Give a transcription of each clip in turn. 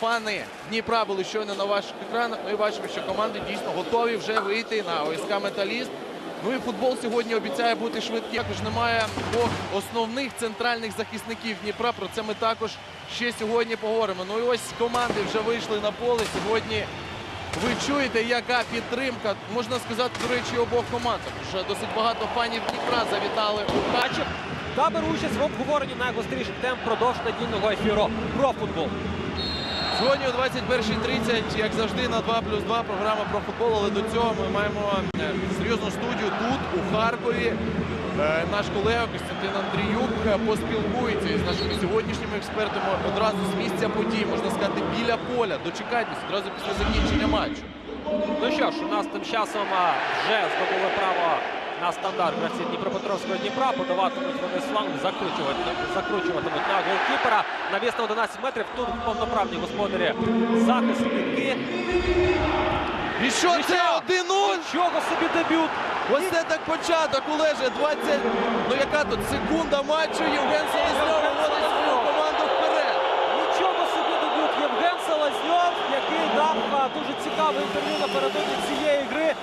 фани Дніпра були щойно на ваших екранах. І бачимо, що команди дійсно готові вже вийти на ОСК Металіст. Ну і футбол сьогодні обіцяє бути швидким. Також немає двох основних центральних захисників Дніпра. Про це ми також ще сьогодні поговоримо. Ну і ось команди вже вийшли на поле. Сьогодні ви чуєте, яка підтримка, можна сказати, до речі, обох команд. Що досить багато фанів Дніпра завітали у Качів. Та беру участь в обговоренні найгостріших тем впродовж недільного ефіру про футбол. Сьогодні о 21.30, як завжди, на 2 плюс 2 програма про футбол. Але до цього ми маємо е, серйозну студію тут, у Харкові. Е, Наш колега Костянтин Андріюк е, поспілкується із нашими сьогоднішніми експертами одразу з місця подій, можна сказати, біля поля. Дочекайтесь одразу після закінчення матчу. Ну що ж, у нас тим часом вже здобули право на стандарт гравці Дніпропетровського Дніпра. Подаватимуть вони з флангу, закручувати, закручуватимуть на голкіпера. Навіс на 11 метрів. Тут повноправні господарі захисники. І що І це? що? 1-0! Нічого собі дебют. Ось це так початок, Олеже. 20, ну яка тут секунда матчу. Євген Селезньов виводить свою команду вперед. Нічого собі дебют Євген Селезньов, який дав дуже цікаве інтерв'ю напередодні цієї гри.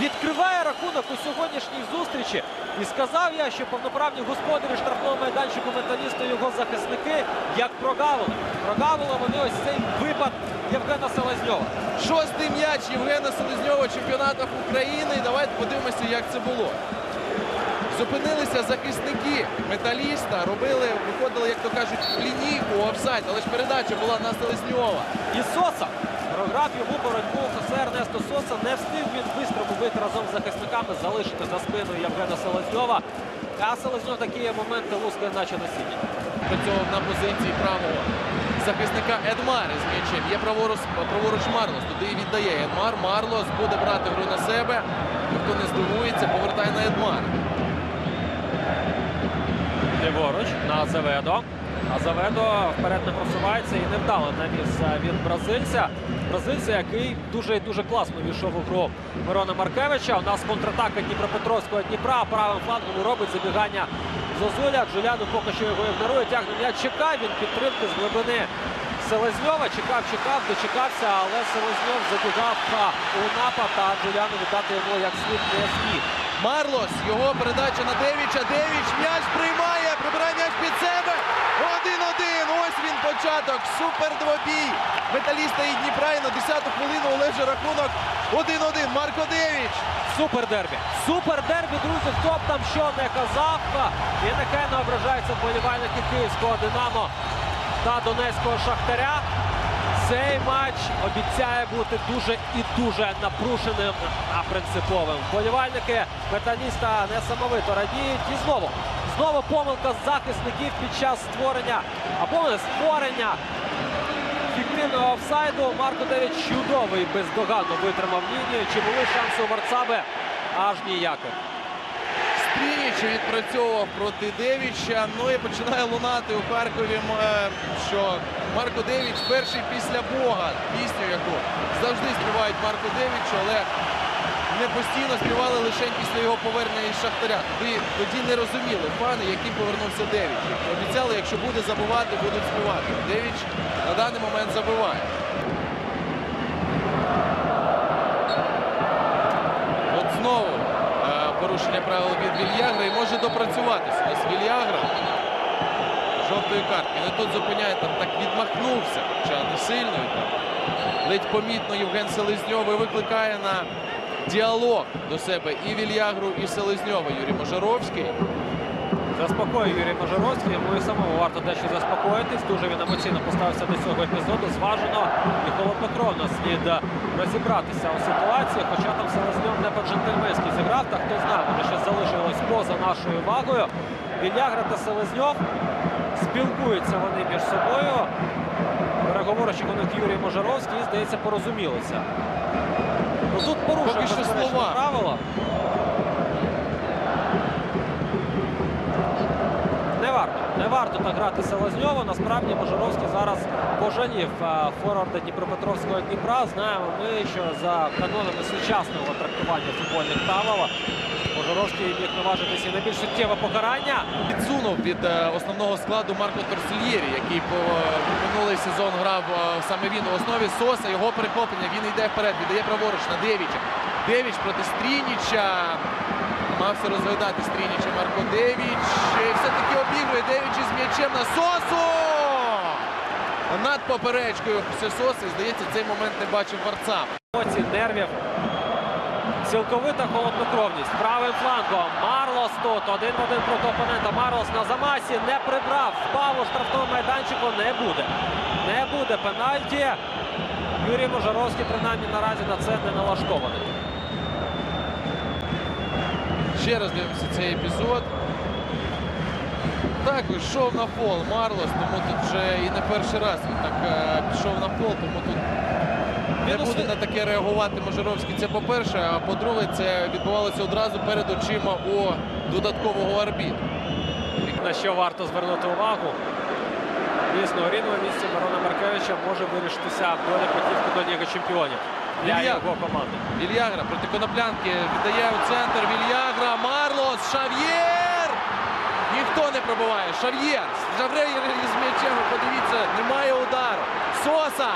Відкриває рахунок у сьогоднішній зустрічі. І сказав я, що повноправні господарі штрафного майданчику металіста і його захисники як прогавили. Прогавили вони ось цей випад Євгена Селезньова. Шостий м'яч Євгена Селезньова в чемпіонатах України. І давайте подивимося, як це було. Зупинилися захисники металіста, робили, виходили, як то кажуть, лінійку офсайд, але ж передача була на Селезньова. І Соса програв йому боротьбу Хосе Ернесто Соса. Не встиг він швидко вийти разом з захисниками, залишити за спиною Євгена Селезньова. А Селезньов такі моменти лускає, наче насіння. До цього на позиції правого захисника Едмар з м'ячем. Є праворуч, праворуч Марлос. Туди і віддає Едмар. Марлос буде брати гру на себе. Ніхто не здивується, повертає на Едмар. Ліворуч на Азаведо. Азаведо вперед не просувається і невдало навіс від бразильця. Бразильця, який дуже і дуже класно війшов у гру Мирона Маркевича. У нас контратака Дніпропетровського Дніпра. Правим флангом робить забігання Зозуля. Джуляну поки що його ігнорує. Тягне м'яч. Чекає він підтримки з глибини Селезньова. Чекав, чекав, дочекався, але Селезньов забігав у напад, а Джуляну віддати йому як слід не зміг. Марлос, його передача на Девіча. Девіч м'яч приймає, прибирає м'яч під себе. 1-1. Ось він початок. Супер двобій. Металіста і Дніпра. І на 10-ту хвилину але рахунок 1-1. Марко Девіч. Супер дербі. Супер дербі, друзі. Хто б там що не казав. І нехай не ображаються вболівальники Київського Динамо та Донецького Шахтаря. Цей матч обіцяє бути дуже і дуже напрушеним та принциповим. Вболівальники металіста несамовито радіють. І знову, знову помилка захисників під час створення або не створення фіктивного офсайду. Марко Девіч чудовий бездоганно витримав лінію. Чи були шанси у Варцаби? Аж ніяких. Стрініч відпрацьовував проти Девіча. Ну і починає лунати у Харкові, е, що Марко Девіч перший після Бога. Пісню, яку завжди співають Марко Девічу, але не постійно співали лише після його повернення із Шахтаря. Тоді, тоді не розуміли фани, яким повернувся Девіч. Обіцяли, якщо буде забивати, будуть співати. Девіч на даний момент забиває. От знову е, порушення правил від Вільягра і може допрацюватися. Ось Вільягра жовтої картки. Не тут зупиняє, там так відмахнувся, хоча не сильно. Ледь помітно Євген Селезньов викликає на діалог до себе і Вільягру, і Селезньова Юрій Можаровський. Заспокоює Юрій Мажоровський. Йому і самому варто дещо заспокоїтись. Дуже він емоційно поставився до цього епізоду. Зважено і холоднокровно слід розібратися у ситуації. Хоча там Селезньов не по-джентльменськи зіграв, та хто знає, вони ще залишилось поза нашою увагою. Вільягра та Селезньов спілкуються вони між собою. Переговорщик у них Юрій Можаровський, здається, порозумілися. Тут порушує Поки що безперечно, слова. правила. Не варто. Так грати Селезньова. Насправді Можоровський зараз пожалів е, форварда Дніпропетровського Дніпра. Знаємо ми, що за канонами сучасного трактування футбольних правил Можоровський міг наважитися на більш суттєве покарання. Підсунув від е, основного складу Марко Торсельєрі, який по е, минулий сезон грав саме він у основі Соса. Його перехоплення. Він йде вперед, віддає праворуч на Девіча. Девіч проти Стрініча. Намагався розглядати Стрініча Марко Девіч. Все-таки обігрує Девіч із м'ячем на Сосу. Над поперечкою все Соси. Здається, цей момент не бачив Варцап. Емоцій, нервів. Цілковита холоднокровність. Правим флангом. Марлос тут. Один в один проти опонента. Марлос на замасі не прибрав. Впав у штрафному майданчику. Не буде. Не буде пенальті. Юрій Можаровський принаймні наразі на це не налаштований. Ще раз дивимося цей епізод. Так, йшов на фол Марлос, тому тут вже і не перший раз він так е, пішов на фол, тому тут не буде на таке реагувати Можоровський. Це по-перше, а по-друге, це відбувалося одразу перед очима у додаткового арбітру. На що варто звернути увагу? Дійсно, у рідному місці Мирона Маркевича може вирішитися доля путівки до Ліги Чемпіонів для його команди. Вільягра проти Коноплянки віддає у центр. Вільягра, Марлос, Шав'єр! Ніхто не пробиває. Шав'єр. Шав'єр із м'ячем. Подивіться, немає удару. Соса.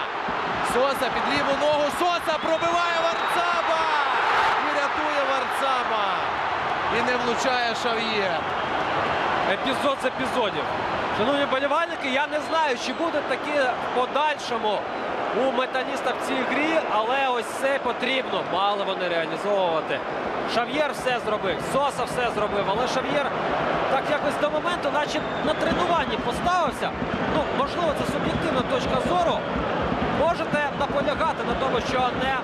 Соса під ліву ногу. Соса пробиває Варцаба. І рятує Варцаба. І не влучає Шав'єр. Епізод з епізодів. Шановні болівальники, я не знаю, чи буде таке в подальшому у металіста в цій грі, але ось це потрібно. Мали вони реалізовувати. Шав'єр все зробив, Соса все зробив, але Шав'єр так якось до моменту, наче на тренуванні поставився. Ну, можливо, це суб'єктивна точка зору. Можете наполягати на тому, що не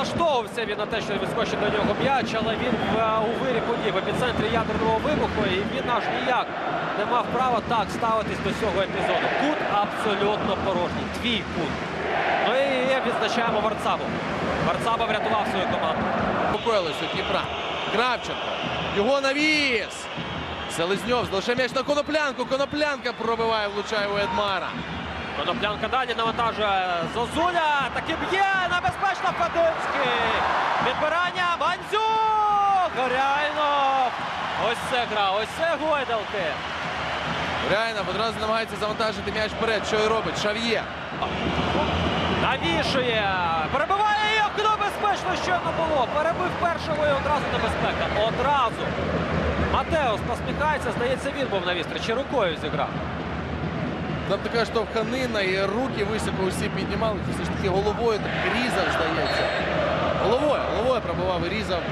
Налаштовувався він на те, що відскочить до нього м'яч, але він е, у вирі подій в епіцентрі ядерного вибуху, і він аж ніяк не мав права так ставитись до цього епізоду. Кут абсолютно порожній. Твій кут. Ну і відзначаємо Варцабу. Варцаба врятував свою команду. Купились у Дніпра. Кравченко. Його навіс. Селезньов залишає м'яч на коноплянку. Коноплянка пробиває, влучає у Едмара. Коноплянка далі навантажує Зозуля. Таки б'є небезпечно Фадинський. Відбирання Мандзюк! Реально! Ось це гра, ось це гойдалки. Реально одразу намагається завантажити м'яч вперед. Що і робить? Шав'є. Навішує. Перебиває як небезпечно щойно було. Перебив першого і одразу небезпека. Одразу. Матеус посміхається. Здається, він був на вістрі. Чи рукою зіграв. Там така штовханина і руки високо усі піднімали. Все ж таки головою так різав, здається. Головою, головою пробивав і різав.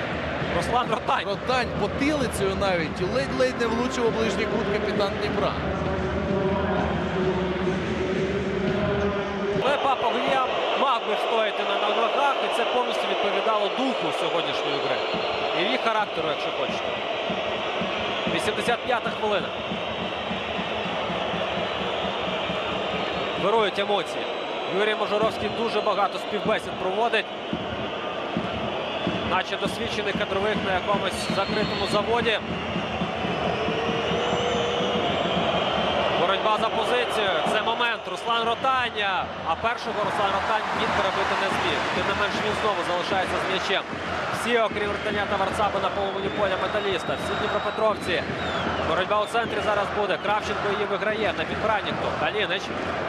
Руслан Ротань. Ротань потилицею навіть ледь-ледь не влучив у ближній кут капітан Дніпра. Папа Гуєм мав би стояти на ногах, і це повністю відповідало духу сьогоднішньої гри. І її характеру, якщо хочете. 85-та хвилина. Вирують емоції. Юрій Можоровський дуже багато співбесід проводить. Наче досвідчений кадровик на якомусь закритому заводі. Боротьба за позицію. Це момент. Руслан Ротання. А першого Руслан Ротань він перебити не зміг. Тим не менш він знову залишається з м'ячем. Всі, окрім Ротаня та Варцаба на половині поля металіста. Всі Дніпропетровці. Боротьба у центрі зараз буде. Кравченко її виграє. На підбиранні хто? Калінич.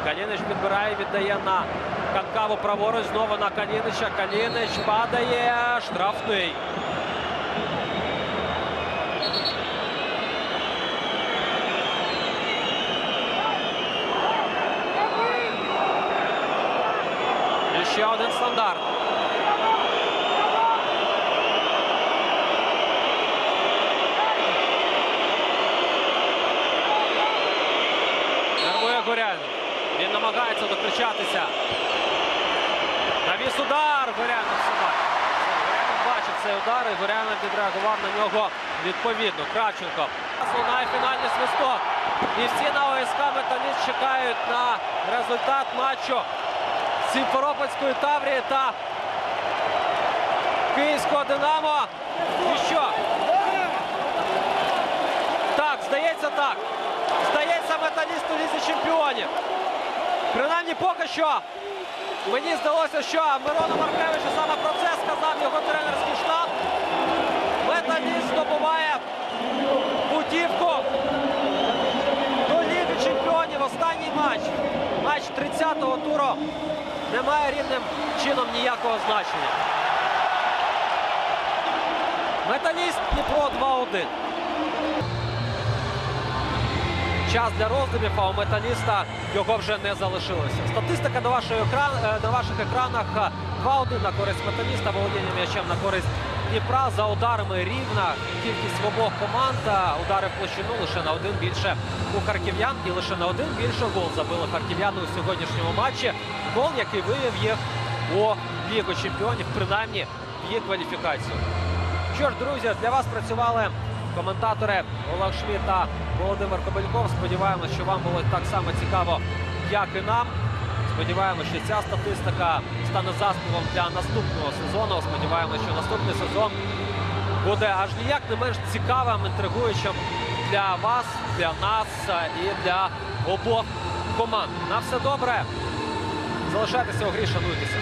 Калінич підбирає, віддає на Канкаву праворуч. Знову на Калінича. Калінич падає. Штрафний. Ще один стандарт. Нервує Горянов. Він намагається докричатися. Навіс удар. Горянов себе. Горянов бачив цей удар і Горянов відреагував на нього відповідно. Кравченко. Лунає фінальний свисток. І всі на ОСК Металіст чекають на результат матчу Сімферопольської Таврії та Київського Динамо. І що? Так, здається так. металіст у лізі чемпіонів. Принаймні поки що мені здалося, що Мирону Маркевичу саме про це сказав його тренерський штаб. Металіст здобуває путівку до Ліги Чемпіонів. Останній матч. Матч 30-го туру не має рівним чином ніякого значення. Металіст Дніпро 2-1. Час для роздумів, а у металіста його вже не залишилося. Статистика на, екран, е, на ваших екранах е, 2-1 на користь металіста, володіння м'ячем на користь Дніпра. За ударами рівна кількість в обох команд. Удари в площину лише на один більше у харків'ян і лише на один більше гол забили харків'яни у сьогоднішньому матчі. Гол, який вивів їх у Лігу чемпіонів, принаймні в їх кваліфікацію. Що ж, друзі, для вас працювали коментатори Олег Шміт та Володимир Кобельков. Сподіваємось, що вам було так само цікаво, як і нам. Сподіваємось, що ця статистика стане заспівом для наступного сезону. Сподіваємось, що наступний сезон буде аж ніяк не менш цікавим, інтригуючим для вас, для нас і для обох команд. На все добре. Залишайтеся у грі, шануйтеся.